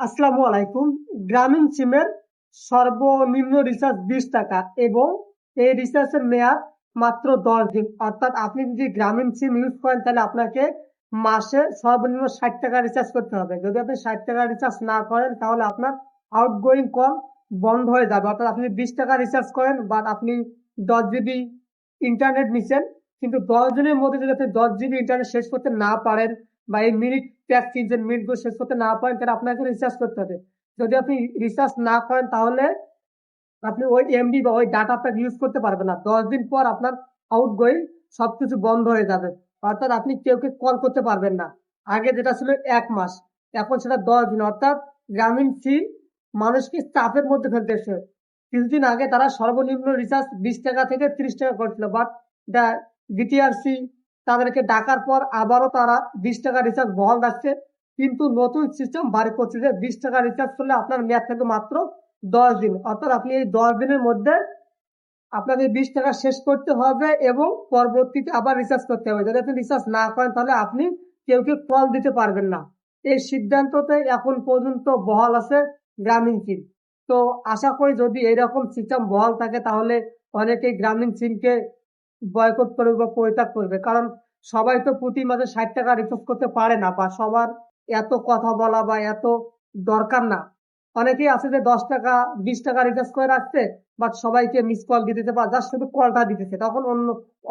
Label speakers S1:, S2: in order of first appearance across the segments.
S1: আসসালামু আলাইকুম। গ্রামীণ সিমের সর্বনিম্ন রিচার্জ বিশ টাকা এবং এই রিচার্জের মেয়াদ মাত্র দশ দিন। অর্থাৎ আপনি যদি গ্রামীণ সিম ইউজ করেন, তাহলে আপনাকে মাসে সর্বনিম্ন ষাট টাকা রিচার্জ করতে হবে। যদি আপনি ষাট টাকা রিচার্জ না করেন, তাহলে আপনার আউটগোয়িং কল বন্ধ হয়ে যাবে। অর্থাৎ আপনি বিশ টাকা রিচার্জ করেন বা আপনি দশ জিবি ইন্টারনেট নিচ্ছেন। কিন্তু দশ দিনের মধ্যে যদি আপনি দশ জিবি ইন্টারনেট শেষ করতে না পারেন বা এই মিনিট প্যাক কিনছেন মিনিটগুলো শেষ করতে না পারেন, তাহলে আপনাকে রিচার্জ করতে হবে। যদি আপনি রিচার্জ না করেন, তাহলে আপনি ওই এমবি বা ওই ডাটা প্যাক ইউজ করতে পারবেন না। দশ দিন পর আপনার আউট গোয়িং সবকিছু বন্ধ হয়ে যাবে। অর্থাৎ আপনি কেউকে কল করতে পারবেন না। আগে যেটা ছিল এক মাস, এখন সেটা দশ দিন। অর্থাৎ গ্রামীণ সিম মানুষকে চাপের মধ্যে ফেলতেছে কিছুদিন আগে তারা সর্বনিম্ন রিচার্জ বিশ টাকা থেকে ত্রিশ টাকা করছিল বাট দ্য বিটিআরসি তাদেরকে ডাকার পর আবারও তারা বিশ টাকা রিচার্জ বহাল রাখছে। কিন্তু নতুন সিস্টেম বাড়ি করছে যে বিশ টাকা রিচার্জ করলে আপনার মেয়াদ থাকবে মাত্র দশ দিন। অর্থাৎ আপনি এই দশ দিনের মধ্যে আপনাকে বিশ টাকা শেষ করতে হবে এবং পরবর্তীতে আবার রিচার্জ করতে হবে। যদি আপনি রিচার্জ না করেন তাহলে আপনি কেউ কেউকে কল দিতে পারবেন না। এই সিদ্ধান্ততে এখন পর্যন্ত বহাল আছে গ্রামীণ সিম তো আশা করি যদি এইরকম সিস্টেম বহাল থাকে তাহলে অনেকেই গ্রামীণ সিমকে বয়কট করবে বা পরিত্যাগ করবে। কারণ সবাই তো প্রতি মাসে ষাট টাকা রিচার্জ করতে পারে না বা সবার এত কথা বলা বা এত দরকার না। অনেকেই আছে যে দশ টাকা, বিশ টাকা রিচার্জ করে রাখছে বাট সবাইকে মিস কল দিতেছে বা যার শুধু কলটা দিতেছে। তখন অন্য,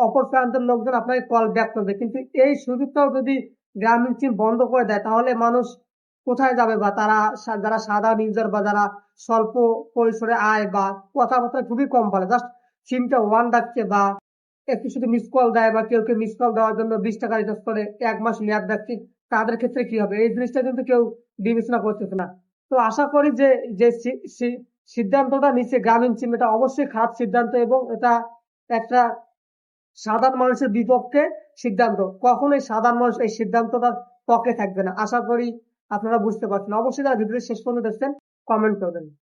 S1: অপর প্রান্তের লোকজন আপনাকে কল ব্যাক করবে। কিন্তু এই সুযোগটাও যদি গ্রামীণ সিম বন্ধ করে দেয়, তাহলে মানুষ কোথায় যাবে বা তারা যারা সাধারণ ইউজার বা যারা স্বল্প পরিসরে আয় বা কথাবার্তা খুবই কম বলে। জাস্ট সিমটা ওয়ান রাখছে বা একটু শুধু মিস কল দেয় বা কেউ কেউ মিস কল দেওয়ার জন্য বিশ টাকা রিচার্জ করে, এক মাস মেয়াদ রাখছে তাদের ক্ষেত্রে কি হবে? এই জিনিসটা কিন্তু কেউ বিবেচনা করতেছে না। তো আশা করি যে যে সিদ্ধান্তটা নিচ্ছে গ্রামীণ সিম এটা অবশ্যই খারাপ সিদ্ধান্ত এবং এটা একটা সাধারণ মানুষের বিপক্ষে সিদ্ধান্ত। কখনোই সাধারণ মানুষ এই সিদ্ধান্তটার পক্ষে থাকবে না। আশা করি আপনারা বুঝতে পারছেন। অবশ্যই যারা ভিডিওটি শেষ পর্যন্ত দেখছেন কমেন্ট করবেন